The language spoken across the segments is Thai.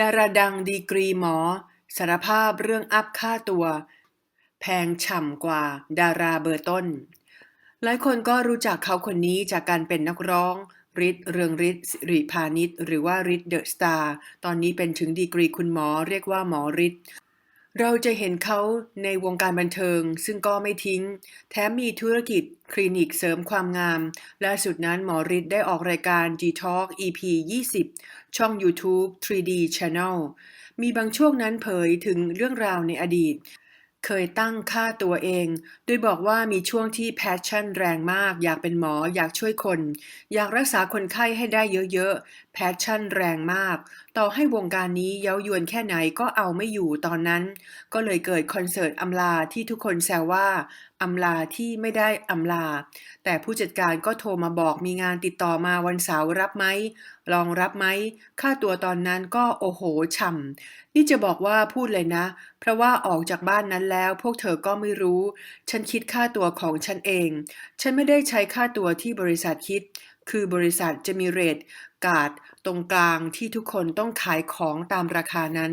ดาราดังดีกรีหมอ สารภาพเรื่องอัพค่าตัว แพงฉ่ำกว่าดาราเบอร์ต้น หลายคนก็รู้จักเขาคนนี้จากการเป็นนักร้องฤทธิ์เรืองฤทธิ์สิริพานิชหรือว่าฤทธิ์เดอะสตาร์ตอนนี้เป็นถึงดีกรีคุณหมอเรียกว่าหมอฤทธิ์ เราจะเห็นเขาในวงการบันเทิง ซึ่งก็ไม่ทิ้ง แถมมีธุรกิจคลินิกเสริมความงามล่าสุดนั้นหมอฤทธิ์ได้ออกรายการ G-Talk EP 20 ช่อง YouTube 3D Channel มีบางช่วงนั้นเผยถึงเรื่องราวในอดีต เคยตั้งค่าตัวเอง โดยบอกว่ามีช่วงที่แพชชั่นแรงมาก อยากเป็นหมออยากช่วยคน อยากรักษาคนไข้ให้ได้เยอะๆ แพชชั่นแรงมากต่อให้วงการนี้เย้ายวนแค่ไหนก็เอาไม่อยู่ตอนนั้น ก็เลยเกิดคอนเสิร์ตอำลาที่ทุกคนแซวว่าอำลาที่ไม่ได้อำลา แต่ผู้จัดการก็โทรมาบอกมีงานติดต่อมาวันเสาร์รับไหมลองรับไหมค่าตัวตอนนั้นก็โอ้โหฉ่ำนี่จะบอกว่าพูดเลยนะ เพราะว่าออกจากบ้านนั้นแล้ว พวกเธอก็ไม่รู้ ฉันคิดค่าตัวของฉันเอง ฉันไม่ได้ใช้ค่าตัวที่บริษัทคิด คือบริษัทจะมีเรทกาดตรงกลางที่ทุกคนต้องขายของตามราคานั้น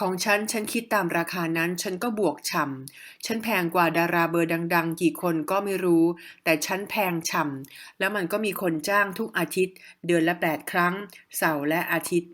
ของฉัน ฉันคิดตามราคานั้น ฉันก็บวกฉ่ำ ฉันแพงกว่าดาราเบอร์ดัง ๆ กี่คนก็ไม่รู้ แต่ฉันแพงฉ่ำ แล้วมันก็มีคนจ้างทุกอาทิตย์ เดือนละ 8 ครั้ง เสาร์และอาทิตย์